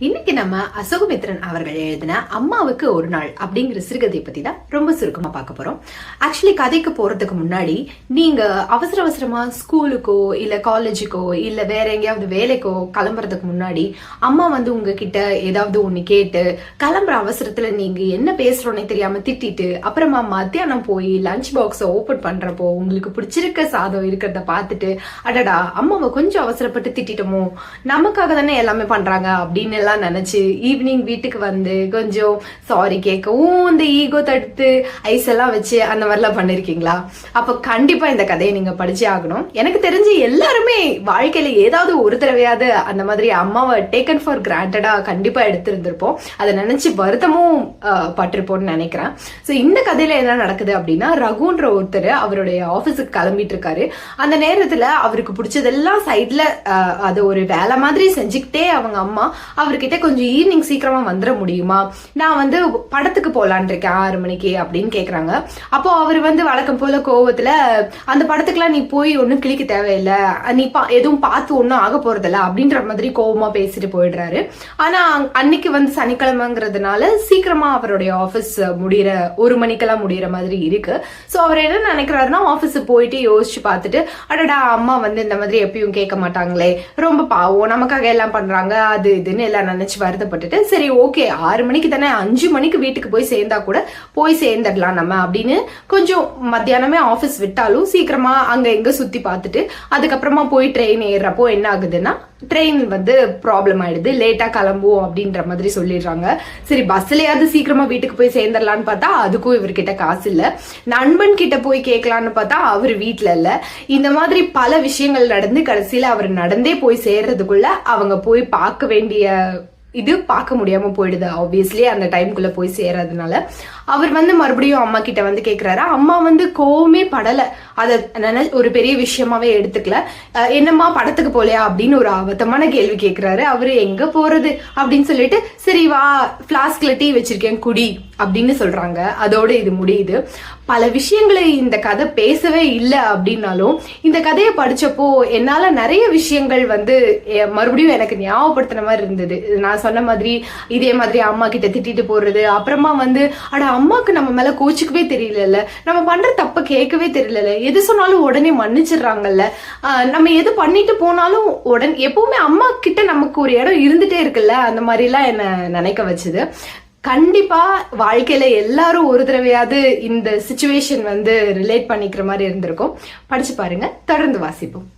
இன்னைக்கு நம்ம அசோகமித்ரன் அவர்கள் எழுதின அம்மாவுக்கு ஒரு நாள் அப்படிங்கிற சிறுகதையை பத்தி தான் ரொம்ப சுருக்கமா பார்க்க போறோம். ஆக்சுவலி கதைக்கு போறதுக்கு முன்னாடி நீங்க அவசர அவசரமா ஸ்கூலுக்கோ இல்ல காலேஜுக்கோ இல்ல வேற எங்கேயாவது வேலைக்கோ கிளம்புறதுக்கு முன்னாடி அம்மா வந்து உங்ககிட்ட ஏதாவது ஒண்ணு கேட்டு கிளம்புற அவசரத்துல நீங்க என்ன பேசுறோன்னே தெரியாம திட்டிட்டு அப்புறமா மத்தியானம் போய் லஞ்ச் பாக்ஸை ஓபன் பண்றப்போ உங்களுக்கு பிடிச்சிருக்க சாதம் இருக்கிறத பார்த்துட்டு அடடா அம்மாவை கொஞ்சம் அவசரப்பட்டு திட்டிட்டோமோ நமக்காக தானே எல்லாமே பண்றாங்க அப்படின்னு இதெல்லாம் நினைச்சு ஈவினிங் வீட்டுக்கு வந்து கொஞ்சம் சாரி கேட்கவும் இந்த ஈகோ தடுத்து ஐஸ் எல்லாம் வச்சு அந்த மாதிரிலாம் பண்ணிருக்கீங்களா? அப்ப கண்டிப்பா இந்த கதையை நீங்க படிச்சே ஆகணும். எனக்கு தெரிஞ்சு எல்லாருமே வாழ்க்கையில ஏதாவது ஒரு தடவையாவது அந்த மாதிரி அம்மாவை டேக்கன் ஃபார் கிராண்டடா கண்டிப்பா எடுத்திருந்திருப்போம். அதை நினைச்சு வருத்தமும் பட்டிருப்போம்னு நினைக்கிறேன். ஸோ இந்த கதையில என்ன நடக்குது அப்படின்னா ரகுன்ற ஒருத்தர் அவருடைய ஆபீஸுக்கு கிளம்பிட்டு இருக்காரு. அந்த நேரத்துல அவருக்கு பிடிச்சதெல்லாம் சைட்ல அதை ஒரு வேலை மாதிரி செஞ்சுக்கிட்டே அவங்க அம்மா அவர்கிட்ட கொஞ்சம் ஈவினிங் சீக்கிரமா வந்துட முடியுமா? நான் வந்து படத்துக்கு போலான் இருக்கேன் ஆறு மணிக்கு அப்படின்னு கேக்குறாங்க. அப்போ அவர் வந்து வழக்கம் போல கோவத்துல அந்த படத்துக்குலாம் நீ போய் ஒன்றும் கிளிக்க தேவையில்லை. நீ பா எதுவும் பார்த்து ஒன்றும் ஆக போறதில்ல அப்படின்ற மாதிரி கோவமா பேசிட்டு போயிடுறாரு. ஆனா அன்னைக்கு வந்து சனிக்கிழமைங்கிறதுனால சீக்கிரமா அவருடைய ஆபீஸ் முடிகிற ஒரு மணிக்கெல்லாம் முடிகிற மாதிரி இருக்கு. சோ அவர் என்ன நினைக்கிறாருன்னா ஆபீஸ் போயிட்டு யோசிச்சு பார்த்துட்டு அடடா அம்மா வந்து இந்த மாதிரி எப்பயும் கேட்க மாட்டாங்களே. ரொம்ப பாவம் நமக்காக எல்லாம் பண்றாங்க அது இதுன்னு எல்லாம் நினைச்சு வருத்தப்பட்டுட்டு சரி ஓகே ஆறு மணிக்கு தானே அஞ்சு மணிக்கு வீட்டுக்கு போய் சேர்ந்தா கூட போய் சேர்ந்துடலாம் நம்ம அப்படின்னு கொஞ்சம் மத்தியானமே ஆஃபீஸ் விட்டாலும் சீக்கிரமா அங்க எங்க சுத்தி பார்த்துட்டு அதுக்கப்புறமா போய் ட்ரெயின் ஏறுறப்போ என்ன ஆகுதுன்னா ட்ரெயின் வந்து ப்ராப்ளம் ஆயிடுது. லேட்டா கிளம்புவோம் அப்படின்ற மாதிரி சொல்லிடுறாங்க. சரி பஸ்லயாவது சீக்கிரமா வீட்டுக்கு போய் சேர்ந்துடலான்னு பார்த்தா அதுக்கும் இவர்கிட்ட காசு இல்ல. நண்பன் கிட்ட போய் கேட்கலான்னு பார்த்தா அவர் வீட்டில் இல்ல. இந்த மாதிரி பல விஷயங்கள் நடந்து கடைசியில அவர் நடந்தே போய் சேர்றதுக்குள்ள அவங்க போய் பார்க்க வேண்டிய இது பார்க்க முடியாம போயிடுது ஆப்வியஸ்லி அந்த டைம்குள்ள போய் சேரதுனால. அவர் வந்து மறுபடியும் அம்மா கிட்ட வந்து கேக்குறாரு. அம்மா வந்து கோவமே படல. அதை நினை ஒரு பெரிய விஷயமாவே எடுத்துக்கல. என்னம்மா படத்துக்கு போலையா அப்படின்னு ஒரு ஆபத்தமான கேள்வி கேக்குறாரு. அவரு எங்க போறது அப்படின்னு சொல்லிட்டு சரி வா பிளாஸ்க்ல டீ வச்சிருக்கேன் குடி. அப்படின்னு சொல்றாங்க. அதோட இது முடியுது. பல விஷயங்களை இந்த கதை பேசவே இல்லை அப்படின்னாலும் இந்த கதையை படிச்சப்போ என்னால நிறைய விஷயங்கள் வந்து மறுபடியும் எனக்கு ஞாபகப்படுத்தின மாதிரி இருந்தது. நான் சொன்ன மாதிரி இதே மாதிரி அம்மா கிட்ட திட்டிட்டு போடுறது அப்புறமா வந்து அட அம்மாக்கு நம்ம மேல கோச்சுக்கவே தெரியல நம்ம பண்ற தப்ப கேட்கவே தெரியல எது சொன்னாலும் உடனே மன்னிச்சிடுறாங்கல்ல. நம்ம எது பண்ணிட்டு போனாலும் உடனே எப்பவுமே அம்மா கிட்ட நமக்கு ஒரு இடம் இருந்துட்டே இருக்குல்ல. அந்த மாதிரிலாம் என்ன நினைக்க வச்சுது. கண்டிப்பா வாழ்க்கையில எல்லாரும் ஒரு தடவையாவது இந்த சுச்சுவேஷன் வந்து ரிலேட் பண்ணிக்கிற மாதிரி இருந்திருக்கும். படிச்சு பாருங்க. தொடர்ந்து வாசிப்போம்.